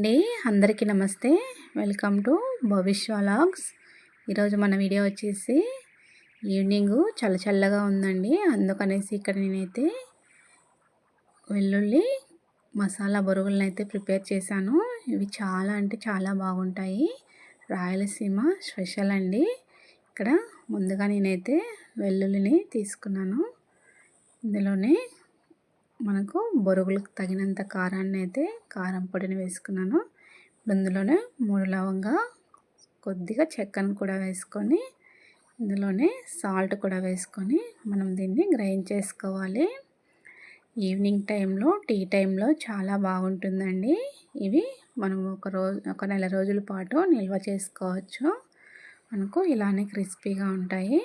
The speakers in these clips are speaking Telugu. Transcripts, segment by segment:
అండి. అందరికీ నమస్తే. వెల్కమ్ టు భవిష్య లాగ్స్ ఈరోజు మన వీడియో వచ్చేసి ఈవినింగ్ చల్ల చల్లగా ఉందండి. అందుకనేసి ఇక్కడ నేనైతే వెల్లుల్లి మసాలా బొరుగులను అయితే ప్రిపేర్ చేశాను. ఇవి చాలా అంటే చాలా బాగుంటాయి. రాయలసీమ స్పెషల్ అండి. ఇక్కడ ముందుగా నేనైతే వెల్లుల్లిని తీసుకున్నాను. ఇందులోనే మనకు బొరుగులకు తగినంత కారాన్ని అయితే కారం పొడిని వేసుకున్నాను. ఇందులోనే మూడు లవంగా కొద్దిగా చెక్కను కూడా వేసుకొని ఇందులోనే సాల్ట్ కూడా వేసుకొని మనం దీన్ని గ్రైండ్ చేసుకోవాలి. ఈవినింగ్ టైంలో టీ టైంలో చాలా బాగుంటుందండి. ఇవి మనం ఒక రోజు ఒక నెల రోజుల పాటు నిల్వ చేసుకోవచ్చు. మనకు ఇలానే క్రిస్పీగా ఉంటాయి.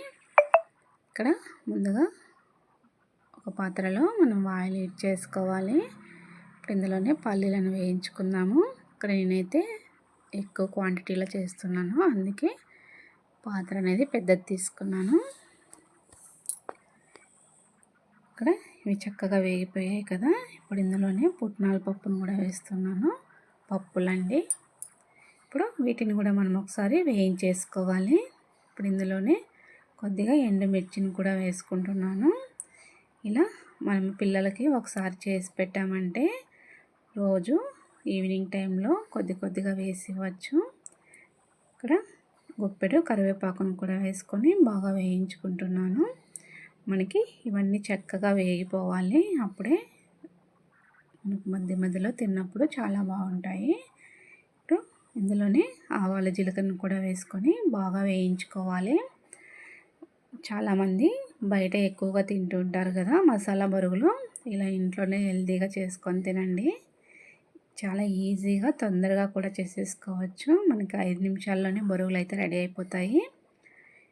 ఇక్కడ ముందుగా ఒక పాత్రలో మనం ఆయిల్ హీట్ చేసుకోవాలి. ఇప్పుడు ఇందులోనే పల్లీలను వేయించుకుందాము. ఇక్కడ నేనైతే ఎక్కువ క్వాంటిటీలో చేస్తున్నాను. అందుకే పాత్ర అనేది పెద్దది తీసుకున్నాను. ఇక్కడ ఇవి చక్కగా వేగిపోయాయి కదా. ఇప్పుడు ఇందులోనే పుట్నాల పప్పును కూడా వేస్తున్నాను. పప్పులండి. ఇప్పుడు వీటిని కూడా మనం ఒకసారి వేయించేసుకోవాలి. ఇప్పుడు ఇందులోనే కొద్దిగా ఎండుమిర్చిని కూడా వేసుకుంటున్నాను. ఇలా మనం పిల్లలకి ఒకసారి చేసి పెట్టామంటే రోజు ఈవినింగ్ టైంలో కొద్ది కొద్దిగా వేసి ఇవ్వచ్చు. ఇక్కడ గుప్పెడు కరివేపాకును కూడా వేసుకొని బాగా వేయించుకుంటున్నాను. మనకి ఇవన్నీ చక్కగా వేగిపోవాలి. అప్పుడే మనకు మధ్య మధ్యలో తిన్నప్పుడు చాలా బాగుంటాయి. ఇప్పుడు ఇందులోనే ఆవాల జీలకర్రను కూడా వేసుకొని బాగా వేయించుకోవాలి. చాలామంది బయట ఎక్కువగా తింటూ ఉంటారు కదా మసాలా బరుగులు ఇలా ఇంట్లోనే హెల్తీగా చేసుకొని తినండి. చాలా ఈజీగా తొందరగా కూడా చేసేసుకోవచ్చు. మనకి ఐదు నిమిషాల్లోనే బరుగులు అయితే రెడీ అయిపోతాయి.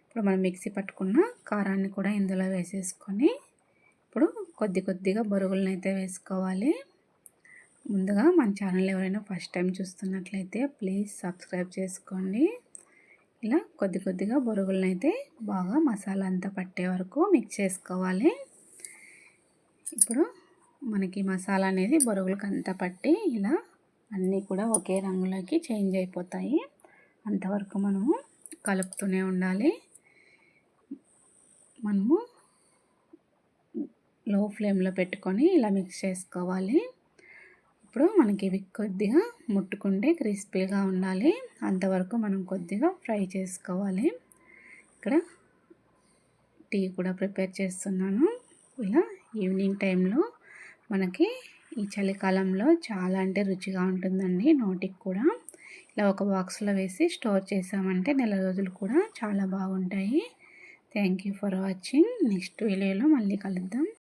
ఇప్పుడు మనం మిక్సీ పట్టుకున్న కారాన్ని కూడా ఇందులో వేసేసుకొని ఇప్పుడు కొద్ది కొద్దిగా బరుగులను అయితే వేసుకోవాలి. ముందుగా మన ఛానల్ ఎవరైనా ఫస్ట్ టైం చూస్తున్నట్లయితే ప్లీజ్ సబ్స్క్రైబ్ చేసుకోండి. ఇలా కొద్ది కొద్దిగా బొరుగులను అయితే బాగా మసాలా అంతా పట్టే వరకు మిక్స్ చేసుకోవాలి. ఇప్పుడు మనకి మసాలా అనేది బొరుగులకు అంతా పట్టి ఇలా అన్నీ కూడా ఒకే రంగులోకి చేంజ్ అయిపోతాయి. అంతవరకు మనము కలుపుతూనే ఉండాలి. మనము లో ఫ్లేమ్లో పెట్టుకొని ఇలా మిక్స్ చేసుకోవాలి. ఇప్పుడు మనకి ఇవి కొద్దిగా ముట్టుకుంటే క్రిస్పీగా ఉండాలి. అంతవరకు మనం కొద్దిగా ఫ్రై చేసుకోవాలి. ఇక్కడ టీ కూడా ప్రిపేర్ చేస్తున్నాను. ఇలా ఈవినింగ్ టైంలో మనకి ఈ చలికాలంలో చాలా అంటే రుచిగా ఉంటుందండి నోటికి కూడా. ఇలా ఒక బాక్స్లో వేసి స్టోర్ చేసామంటే నెల రోజులు కూడా చాలా బాగుంటాయి. Thank you for watching. Next వీడియోలో మళ్ళీ కలుద్దాం.